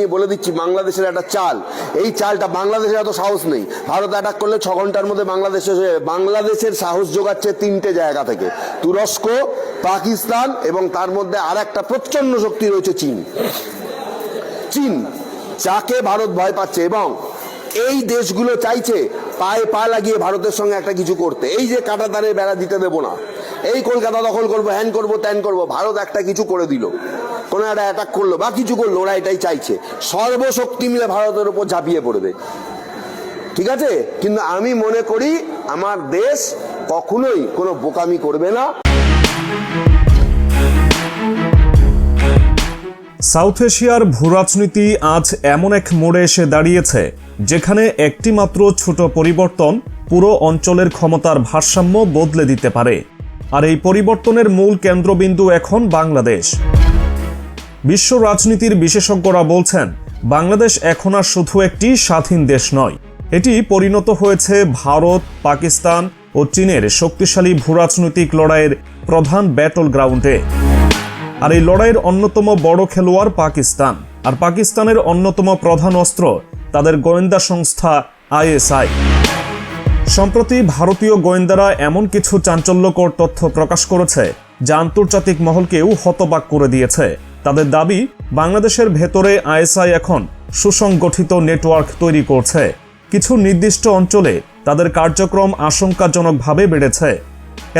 বলে দিচ্ছি, বাংলাদেশের একটা চাল। এই চালটা বাংলাদেশের এত সাহস নেই। ভারত অ্যাটাক করলে ছ ঘণ্টার মধ্যে বাংলাদেশে বাংলাদেশের সাহস যোগাচ্ছে তিনটে জায়গা থেকে। তুরস্ক, পাকিস্তান এবং তার মধ্যে আর একটা প্রচণ্ড শক্তি রয়েছে চীন। চীন, যাকে ভারত ভয় পাচ্ছে এবং এই দেশগুলো চাইছে পায়ে পা লাগিয়ে ভারতের সঙ্গে একটা কিছু করতে। এই যে কাটাতারে বেড়া দিতে দেবো না। এই কলকাতা দখল করব, হ্যান করব, ত্যান করব, ভারত একটা কিছু করে দিল। কোনো একটা অ্যাটাক করল, বা কিছু করল, ওরা এটাই চাইছে। সর্বশক্তি মিলে ভারতের উপর ঝাঁপিয়ে পড়বে। ঠিক আছে? কিন্তু আমি মনে করি, আমার দেশ কখনোই কোনো বোকামি করবে না। সাউথ এশিয়ার ভূরাজনীতি আজ এমন এক মোড়ে এসে দাঁড়িয়েছে, যেখানে একটি মাত্র ছোট পরিবর্তন পুরো অঞ্চলের ক্ষমতার ভারসাম্য বদলে দিতে পারে। আর এই পরিবর্তনের মূল কেন্দ্রবিন্দু এখন বাংলাদেশ। বিশ্ব রাজনীতির বিশেষজ্ঞরা বলছেন, বাংলাদেশ এখন আর শুধু একটি স্বাধীন দেশ নয়। এটি পরিণত হয়েছে ভারত, পাকিস্তান ও চীনের শক্তিশালী ভূরাজনৈতিক লড়াইয়ের প্রধান ব্যাটল গ্রাউন্ডে আর এই লড়াইয়ের অন্যতম বড় খেলোয়াড় পাকিস্তান। আর পাকিস্তানের অন্যতম প্রধান অস্ত্র তাদের গোয়েন্দা সংস্থা আইএসআই। সম্প্রতি ভারতীয় গোয়েন্দারা এমন কিছু চাঞ্চল্যকর তথ্য প্রকাশ করেছে, যা আন্তর্জাতিক মহলকেও হতবাক করে দিয়েছে। তাদের দাবি, বাংলাদেশের ভেতরে আইএসআই এখন সুসংগঠিত নেটওয়ার্ক তৈরি করছে। কিছু নির্দিষ্ট অঞ্চলে তাদের কার্যক্রম আশঙ্কাজনকভাবে বেড়েছে।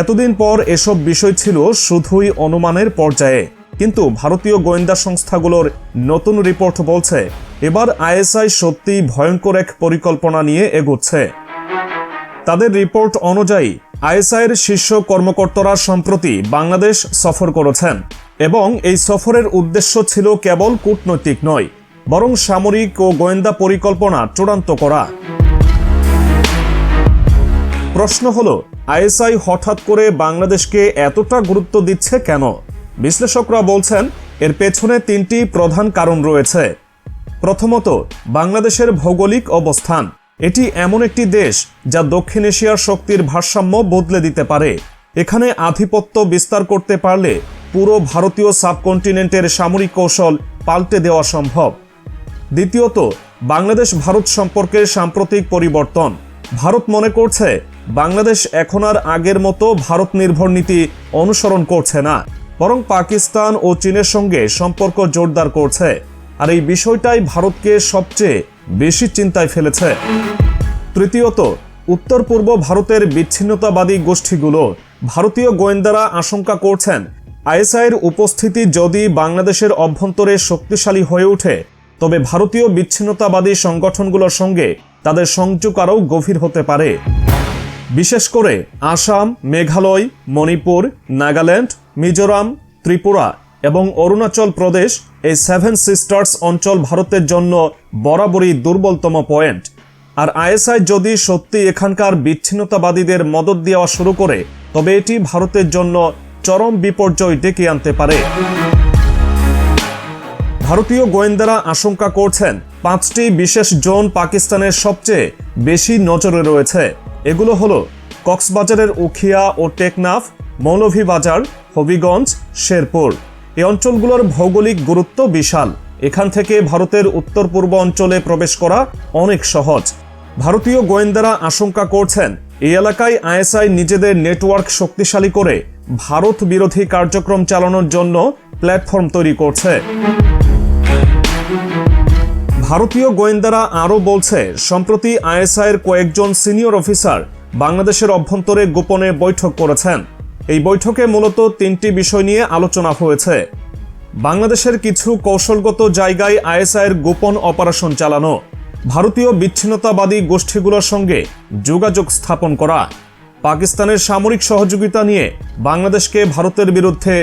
এতদিন পর এসব বিষয় ছিল শুধুই অনুমানের পর্যায়ে। কিন্তু ভারতীয় গোয়েন্দা সংস্থাগুলোর নতুন রিপোর্ট বলছে, এবার আইএসআই সত্যিই ভয়ঙ্কর এক পরিকল্পনা নিয়ে এগোচ্ছে। তাদের রিপোর্ট অনুযায়ী, আইএসআইয়ের শীর্ষ কর্মকর্তারা সম্প্রতি বাংলাদেশ সফর করেছেন। এবং এই সফরের উদ্দেশ্য ছিল কেবল কূটনৈতিক নয়, বরং সামরিক ও গোয়েন্দা পরিকল্পনা চূড়ান্ত করা। প্রশ্ন হলো, আইএসআই হঠাৎ করে বাংলাদেশকে এতটা গুরুত্ব দিচ্ছে কেন? বিশ্লেষকরা বলছেন, এর পেছনে তিনটি প্রধান কারণ রয়েছে। প্রথমত, বাংলাদেশের ভৌগোলিক অবস্থান। এটি এমন একটি দেশ যা দক্ষিণ এশিয়ার শক্তির ভারসাম্য বদলে দিতে পারে। এখানে আধিপত্য বিস্তার করতে পারলে পুরো ভারতীয় সাবকন্টিনেন্টের সামরিক কৌশল পাল্টে দেওয়া সম্ভব। দ্বিতীয়ত, বাংলাদেশ ভারত সম্পর্কের সাম্প্রতিক পরিবর্তন। ভারত মনে করছে, বাংলাদেশ এখন আর আগের মতো ভারত নির্ভর নীতি অনুসরণ করছে না, বরং পাকিস্তান ও চীনের সঙ্গে সম্পর্ক জোরদার করছে। আর এই বিষয়টাই ভারতকে সবচেয়ে বেশি চিন্তায় ফেলেছে। তৃতীয়ত উত্তর পূর্ব ভারতের বিচ্ছিন্নতাবাদী গোষ্ঠীগুলো ভারতীয় গোয়েন্দারা আশঙ্কা করছেন আইএসআইয়ের উপস্থিতি যদি বাংলাদেশের অভ্যন্তরে শক্তিশালী হয়ে ওঠে, তবে ভারতীয় বিচ্ছিন্নতাবাদী সংগঠনগুলোর সঙ্গে তাদের সংযোগ আরও গভীর হতে পারে। বিশেষ করে আসাম, মেঘালয়, মণিপুর, নাগাল্যান্ড, মিজোরাম, ত্রিপুরা এবং অরুণাচল প্রদেশ এই সেভেন সিস্টার্স অঞ্চল ভারতের জন্য বরাবরই দুর্বলতম পয়েন্ট। আর আইএসআই যদি সত্যি এখানকার বিচ্ছিন্নতাবাদীদের মদত দেওয়া শুরু করে, তবে এটি ভারতের জন্য চরম বিপর্যয় ডেকে আনতে পারে। ভারতীয় গোয়েন্দারা আশঙ্কা করছেন, পাঁচটি বিশেষ জোন পাকিস্তানের সবচেয়ে বেশি নজরে রয়েছে। এগুলো হলো কক্সবাজারের উখিয়া ও টেকনাফ, মৌলভীবাজার, হবিগঞ্জ, শেরপুর। এই অঞ্চলগুলোর ভৌগোলিক গুরুত্ব বিশাল। এখান থেকে ভারতের উত্তর পূর্ব অঞ্চলে প্রবেশ করা অনেক সহজ। ভারতীয় গোয়েন্দারা আশঙ্কা করছেন, এই এলাকায় আইএসআই নিজেদের নেটওয়ার্ক শক্তিশালী করে ভারত বিরোধী কার্যক্রম চালানোর জন্য প্ল্যাটফর্ম তৈরি করছে। ভারতীয় গোয়েন্দারা আরও বলছে, সম্প্রতি আইএসআইয়ের কয়েকজন সিনিয়র অফিসার বাংলাদেশের অভ্যন্তরে গোপনে বৈঠক করেছেন। এই বৈঠকে মূলত তিনটি বিষয় নিয়ে আলোচনা হয়েছে। বাংলাদেশের কিছু কৌশলগত জায়গায় আইএসআইয়ের গোপন অপারেশন চালানো, ভারতীয় বিচ্ছিন্নতাবাদী গোষ্ঠীগুলোর সঙ্গে যোগাযোগ স্থাপন করা। পাকিস্তানের সামরিক সহযোগিতা নিয়ে বাংলাদেশকে ভারতের বিরুদ্ধে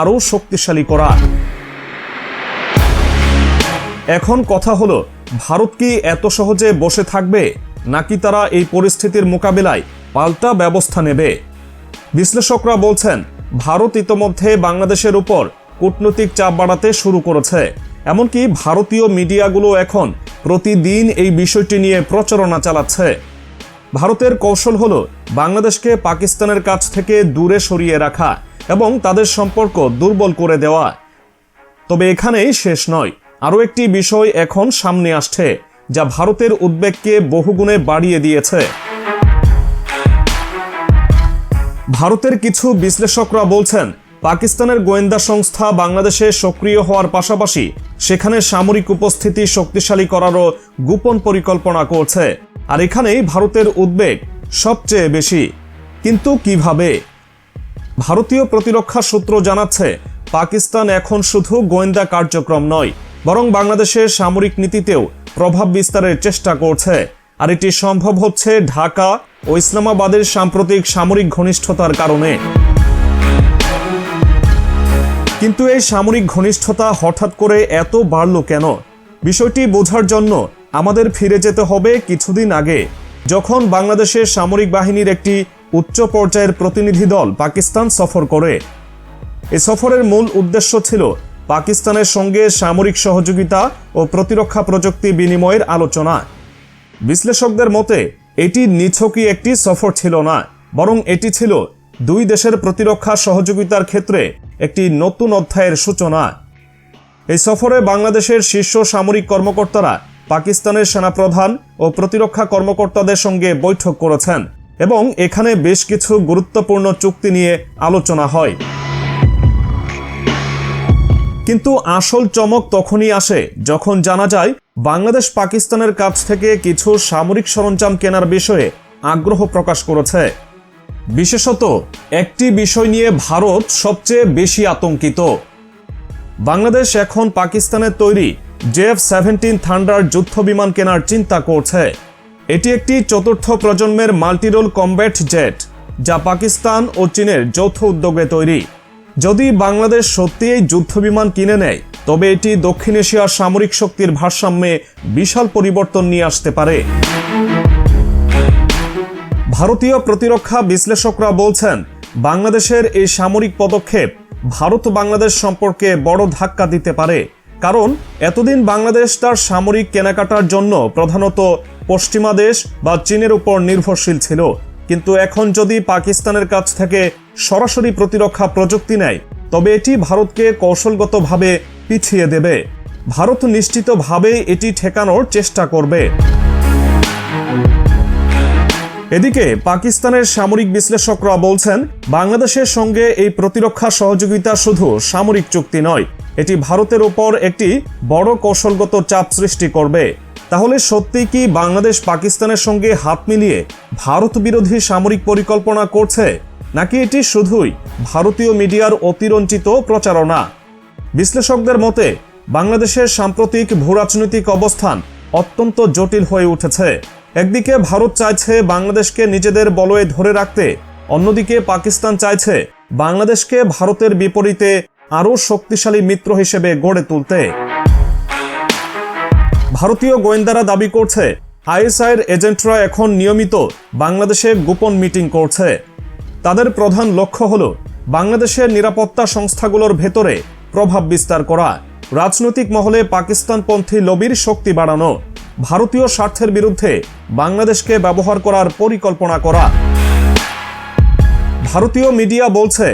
আরও শক্তিশালী করা এখন কথা হলো, ভারত কি এত সহজে বসে থাকবে, নাকি তারা এই পরিস্থিতির মোকাবিলায় পাল্টা ব্যবস্থা নেবে? বিশ্লেষকরা বলছেন, ভারত ইতোমধ্যে বাংলাদেশের উপর কূটনৈতিক চাপ বাড়াতে শুরু করেছে, এমনকি ভারতীয় মিডিয়াগুলো এখন প্রতিদিন এই বিষয়টি নিয়ে প্রচারণা চালাচ্ছে। ভারতের কৌশল হল বাংলাদেশকে পাকিস্তানের কাছ থেকে দূরে সরিয়ে রাখা এবং তাদের সম্পর্ক দুর্বল করে দেওয়া। তবে এখানেই শেষ নয়। আরও একটি বিষয় এখন সামনে আসছে, যা ভারতের উদ্বেগকে বহুগুণে বাড়িয়ে দিয়েছে। ভারতের কিছু বিশ্লেষকরা বলছেন, পাকিস্তানের গোয়েন্দা সংস্থা বাংলাদেশে সক্রিয় হওয়ার পাশাপাশি সেখানে সামরিক উপস্থিতি শক্তিশালী করারও গোপন পরিকল্পনা করছে। আর এখানেই ভারতের উদ্বেগ সবচেয়ে বেশি। কিন্তু কীভাবে? ভারতীয় প্রতিরক্ষা সূত্র জানাচ্ছে, পাকিস্তান এখন শুধু গোয়েন্দা কার্যক্রম নয়, বরং বাংলাদেশের সামরিক নীতিতেও প্রভাব বিস্তারের চেষ্টা করছে। আর এটি সম্ভব হচ্ছে ঢাকা ও ইসলামাবাদের সাম্প্রতিক সামরিক ঘনিষ্ঠতার কারণে। কিন্তু এই সামরিক ঘনিষ্ঠতা হঠাৎ করে এত বাড়ল কেন? বিষয়টি বোঝার জন্য আমাদের ফিরে যেতে হবে কিছুদিন আগে। যখন বাংলাদেশের সামরিক বাহিনীর একটি উচ্চ পর্যায়ের প্রতিনিধি দল পাকিস্তান সফর করে, এ সফরের মূল উদ্দেশ্য ছিল পাকিস্তানের সঙ্গে সামরিক সহযোগিতা ও প্রতিরক্ষা প্রযুক্তি বিনিময়ের আলোচনা। বিশ্লেষকদের মতে, এটি নিছকই একটি সফর ছিল না, বরং এটি ছিল দুই দেশের প্রতিরক্ষা সহযোগিতার ক্ষেত্রে একটি নতুন অধ্যায়ের সূচনা। এই সফরে বাংলাদেশের শীর্ষ সামরিক কর্মকর্তারা পাকিস্তানের সেনাপ্রধান ও প্রতিরক্ষা কর্মকর্তাদের সঙ্গে বৈঠক করেছেন এবং এখানে বেশ কিছু গুরুত্বপূর্ণ চুক্তি নিয়ে আলোচনা হয়। কিন্তু আসল চমক তখনই আসে যখন জানা যায় বাংলাদেশ পাকিস্তানের কাছ থেকে কিছু সামরিক সরঞ্জাম কেনার বিষয়ে আগ্রহ প্রকাশ করেছে। বিশেষত একটি বিষয় নিয়ে ভারত সবচেয়ে বেশি আতঙ্কিত। বাংলাদেশ এখন পাকিস্তানের তৈরি জেএফ সেভেন্টিন থান্ডার যুদ্ধ বিমান কেনার চিন্তা করছে। এটি একটি চতুর্থ প্রজন্মের মাল্টিরোল কম্ব্যাট জেট, যা পাকিস্তান ও চীনের যৌথ উদ্যোগে তৈরি। যদি বাংলাদেশ সত্যি এই যুদ্ধ বিমান কিনে নেয়, তবে এটি দক্ষিণ এশিয়ার সামরিক শক্তির ভারসাম্যে বিশাল পরিবর্তন নিয়ে আসতে পারে। ভারতীয় প্রতিরক্ষা বিশ্লেষকরা বলছেন, বাংলাদেশের এই সামরিক পদক্ষেপ ভারত বাংলাদেশ সম্পর্কে বড় ধাক্কা দিতে পারে। কারণ এতদিন বাংলাদেশ তার সামরিক কেনাকাটার জন্য প্রধানত পশ্চিমা দেশ বা চীনের উপর নির্ভরশীল ছিল। কিন্তু এখন যদি পাকিস্তানের কাছ থেকে সরাসরি প্রতিরক্ষা প্রযুক্তি নেয়, তবে এটি ভারতকে কৌশলগতভাবে পিছিয়ে দেবে। ভারত নিশ্চিতভাবে এটি ঠেকানোর চেষ্টা করবে। এদিকে পাকিস্তানের সামরিক বিশ্লেষকরা বলছেন, বাংলাদেশের সঙ্গে এই প্রতিরক্ষা সহযোগিতা শুধু সামরিক চুক্তি নয় এটি ভারতের ওপর একটি বড় কৌশলগত চাপ সৃষ্টি করবে। তাহলে সত্যি কি বাংলাদেশ পাকিস্তানের সঙ্গে হাত মিলিয়ে ভারত বিরোধী সামরিক পরিকল্পনা করছে? নাকি এটি শুধুই ভারতীয় মিডিয়ার অতিরঞ্চিত প্রচারণা? বিশ্লেষকদের মতে, বাংলাদেশের সাম্প্রতিক ভূরাজনৈতিক অবস্থান অত্যন্ত জটিল হয়ে উঠেছে। একদিকে ভারত চাইছে বাংলাদেশকে নিজেদের বলয়ে ধরে রাখতে, অন্যদিকে পাকিস্তান চাইছে বাংলাদেশকে ভারতের বিপরীতে আরও শক্তিশালী মিত্র হিসেবে গড়ে তুলতে। ভারতীয় গোয়েন্দারা দাবি করছে, আইএসআইয়ের এজেন্টরা এখন নিয়মিত বাংলাদেশে গোপন মিটিং করছে। তাদের প্রধান লক্ষ্য হল বাংলাদেশের নিরাপত্তা সংস্থাগুলোর ভেতরে প্রভাব বিস্তার করা, রাজনৈতিক মহলে পাকিস্তানপন্থী লবির শক্তি বাড়ানো, ভারতীয় স্বার্থের বিরুদ্ধে বাংলাদেশকে ব্যবহার করার পরিকল্পনা করা। ভারতীয় মিডিয়া বলছে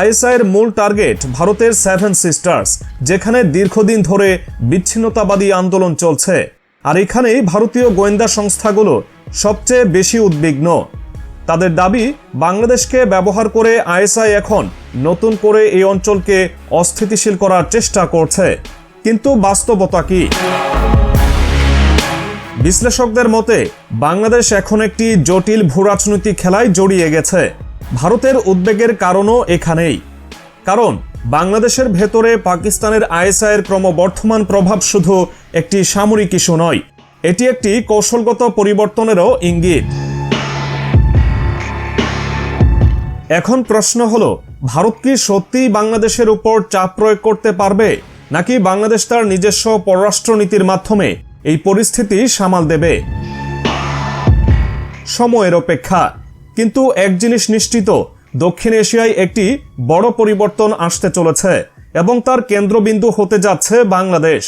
আইএসআইয়ের মূল টার্গেট ভারতের সেভেন সিস্টার্স যেখানে দীর্ঘদিন ধরে বিচ্ছিন্নতাবাদী আন্দোলন চলছে। আর এখানেই ভারতীয় গোয়েন্দা সংস্থাগুলো সবচেয়ে বেশি উদ্বিগ্ন। তাদের দাবি, বাংলাদেশকে ব্যবহার করে আইএসআই এখন নতুন করে এই অঞ্চলকে অস্থিতিশীল করার চেষ্টা করছে। কিন্তু বাস্তবতা কি? বিশ্লেষকদের মতে, বাংলাদেশ এখন একটি জটিল ভূরাজনৈতিক খেলায় জড়িয়ে গেছে। ভারতের উদ্বেগের কারণও এখানেই। কারণ, বাংলাদেশের ভেতরে পাকিস্তানের আইএসআইয়ের ক্রমবর্ধমান প্রভাব শুধু একটি সামরিক ইস্যু নয়, এটি একটি কৌশলগত পরিবর্তনেরও ইঙ্গিত। এখন প্রশ্ন হলো, ভারত কি সত্যিই বাংলাদেশের উপর চাপ প্রয়োগ করতে পারবে, নাকি বাংলাদেশ তার নিজস্ব পররাষ্ট্রনীতির মাধ্যমে এই পরিস্থিতি সামাল দেবে? সময়ের অপেক্ষা। কিন্তু এক জিনিস নিশ্চিত, দক্ষিণ এশিয়ায় একটি বড় পরিবর্তন আসতে চলেছে এবং তার কেন্দ্রবিন্দু হতে যাচ্ছে বাংলাদেশ।